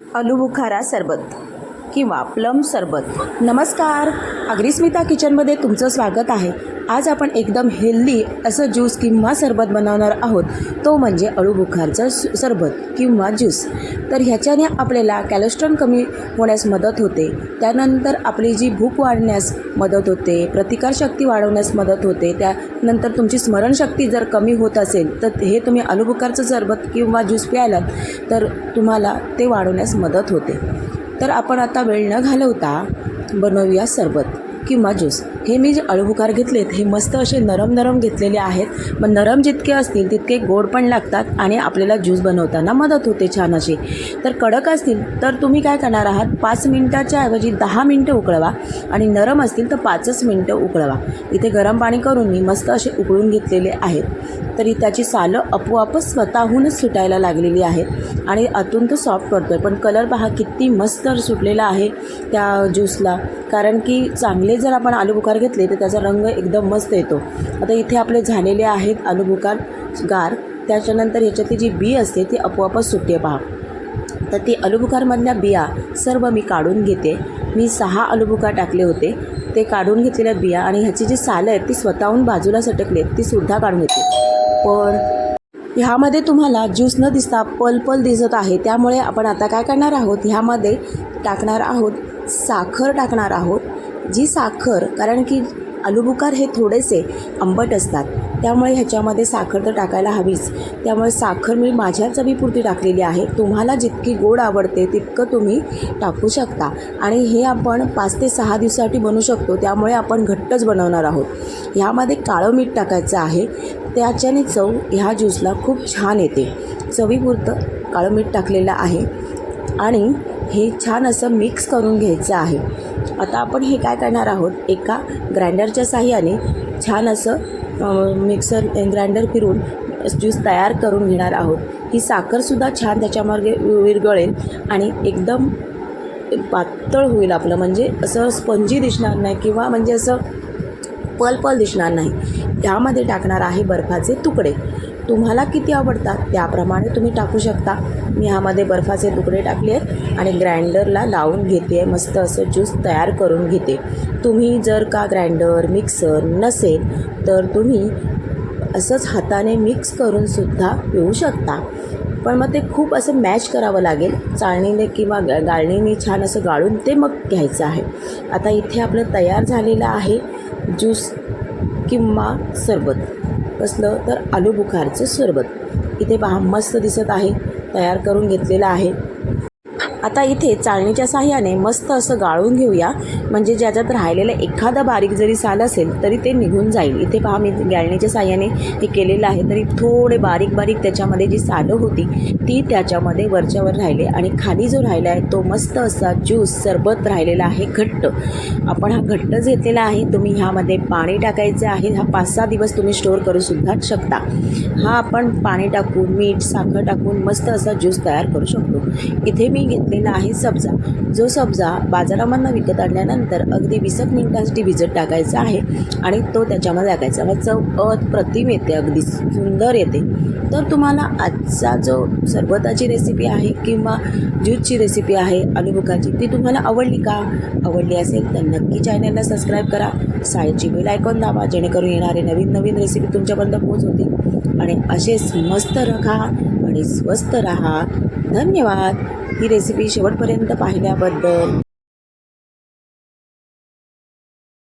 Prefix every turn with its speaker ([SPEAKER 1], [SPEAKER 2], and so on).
[SPEAKER 1] आलूबुखारा सरबत. किंवा प्लम सरबत. नमस्कार. अग्रिस्मिता किचनमध्ये तुमचं स्वागत आहे. आज आपण एकदम हेल्दी असं ज्यूस किंवा सरबत बनवणार आहोत. तो म्हणजे अळूबुखारचा स- सरबत किंवा ज्यूस. तर ह्याच्याने आपल्याला कॅलेस्ट्रॉल कमी होण्यास मदत होते. त्यानंतर आपली जी भूक वाढण्यास मदत होते प्रतिकारशक्ती वाढवण्यास मदत होते त्यानंतर तुमची स्मरणशक्ती जर कमी होत असेल तर हे तुम्ही अळूबुखारचं सरबत किंवा ज्यूस प्यायलात तर तुम्हाला ते वाढवण्यास मदत होते. तर आपण आता वेळ न घालवता बनवूया सरबत. किंवा ज्यूस. हे मी जे अळूबुखार घेतलेत हे मस्त असे नरम नरम घेतलेले आहेत. मग नरम जितके असतील तितके गोड पण लागतात आणि आपल्याला ज्यूस बनवताना मदत होते छान अशी तर कडक असतील तर तुम्ही काय करणार आहात? पाच मिनटाच्या ऐवजी दहा मिनटं उकळवा आणि नरम असतील तर पाचच मिनटं उकळवा. इथे गरम पाणी करून मी मस्त असे उकळून घेतलेले आहेत. तरी त्याची सालं आपोआपच स्वतःहूनच सुटायला लागलेली आहेत आणि आतून तो सॉफ्ट पडतो आहे पण कलर पहा किती मस्त सुटलेला आहे त्या ज्यूसला कारण की चांगले जर आपण आलूबुखार घेतले तर त्याचा रंग एकदम मस्त येतो. आता इथे आपले झालेले आहेत आलूबुखार गार. त्याच्यानंतर ह्याच्यातली जी बी असते ती आपोआपच सुटते पहा. तर ती आलूबुखारमधल्या बिया सर्व मी काढून घेते. मी सहा आलूबुखार टाकले होते. ते काढून घेतलेल्या बिया आणि ह्याची जी सालं आहेत ती स्वतःहून बाजूला सटकली आहेत ती सुद्धा काढून घेते. पण ह्यामध्ये तुम्हाला ज्यूस न दिसता पल पल दिसत आहे. त्यामुळे आपण आता काय करणार आहोत? ह्यामध्ये टाकणार आहोत साखर टाकणार आहोत. जी साखर कारण की आलूबुखार हे थोडेसे आंबट असतात. त्यामुळे ह्याच्यामध्ये साखर तर टाकायला हवीच. त्यामुळे साखर मी माझ्या चवीपुरती टाकलेली आहे. तुम्हाला जितकी गोड आवडते तितकं तुम्ही टाकू शकता. आणि हे आपण पाच ते सहा दिवसासाठी बनवू शकतो. त्यामुळे आपण घट्टच बनवणार आहोत. ह्यामध्ये काळं मीठ टाकायचं आहे. त्याच्याने चव ह्या ज्यूसला खूप छान येते. चवीपुरतं काळं मीठ टाकलेलं आहे. आणि हे छान असं मिक्स करून घ्यायचं आहे. आता आपण हे काय करणार आहोत? एका ग्राइंडरच्या साह्याने छान असं मिक्सर ग्राइंडर फिरून ज्यूस तयार करून घेणार आहोत. ही साखरसुद्धा छान त्याच्यामार्गे विरगळेल आणि एकदम पातळ होईल आपलं. म्हणजे असं स्पंजी दिसणार नाही किंवा म्हणजे असं पल पल दिसणार नाही. त्यामध्ये टाकणार आहे बर्फाचे तुकडे. तुम्हाला किती आवडतात त्याप्रमाणे तुम्ही टाकू शकता. मी ह्यामध्ये बर्फाचे तुकडे टाकले आहेत आणि ग्राइंडरला लावून घेते. मस्त असं ज्यूस तयार करून घेते. तुम्ही जर का ग्राइंडर मिक्सर नसेल तर तुम्ही असंच हाताने मिक्स करूनसुद्धा पिऊ शकता. पण मग ते खूप असं मॅच करावं लागेल. चाळणीने किंवा गाळणीने छान असं गाळून ते मग घ्यायचं आहे. आता इथे आपलं तयार झालेलं आहे ज्यूस किंवा सरबत. कसलं तर आलू बुखारचं सरबत. इथे पहा मस्त दिसत आहे. तयार करून घेतलेलं आहे. आता इथे चाळणीच्या साह्याने मस्त असं गाळून घेऊया. म्हणजे ज्याच्यात राहिलेलं एखादा बारीक जरी साल असेल तरी ते निघून जाईल. इथे पहा मी गाळणीच्या साह्याने हे केलेलं आहे. तरी थोडे बारीक बारीक त्याच्यामध्ये जी सालं होती ती त्याच्यामध्ये वरच्यावर राहिले. आणि खाली जो राहिला आहे तो मस्त असा ज्यूस सरबत राहिलेला आहे घट्ट. आपण हा घट्ट घेतलेला आहे तुम्ही ह्यामध्ये पाणी टाकायचं आहे. हा पाच सहा दिवस तुम्ही स्टोअर करू सुद्धा शकता. हा आपण पाणी टाकून मीठ साखर टाकून मस्त असा ज्यूस तयार करू शकतो. इथे मी घेतलेला आहे सब्जा. जो सब्जा बाजारामधनं विकत आणल्यानंतर अगदी वीस एक मिनिटांसाठी भिजत टाकायचा आहे आणि तो त्याच्यामध्ये टाकायचा. मग चव अप्रतिम येते अगदी सुंदर येते. तर तुम्हाला आजचा जो सरबताची रेसिपी आहे किंवा ज्यूसची रेसिपी आहे आलूबुखाची ती तुम्हाला आवडली का? आवडली असेल तर नक्की चॅनलला सबस्क्राईब करा. साईडची बेल आयकॉन दाबा जेणेकरून येणारे नवीन नवीन रेसिपी तुमच्यापर्यंत पोहोचवतील आणि असेच मस्त रखा. आणि स्वस्त रहा. धन्यवाद. ही रेसिपी शेवटपर्यंत पाहिल्याबद्दल.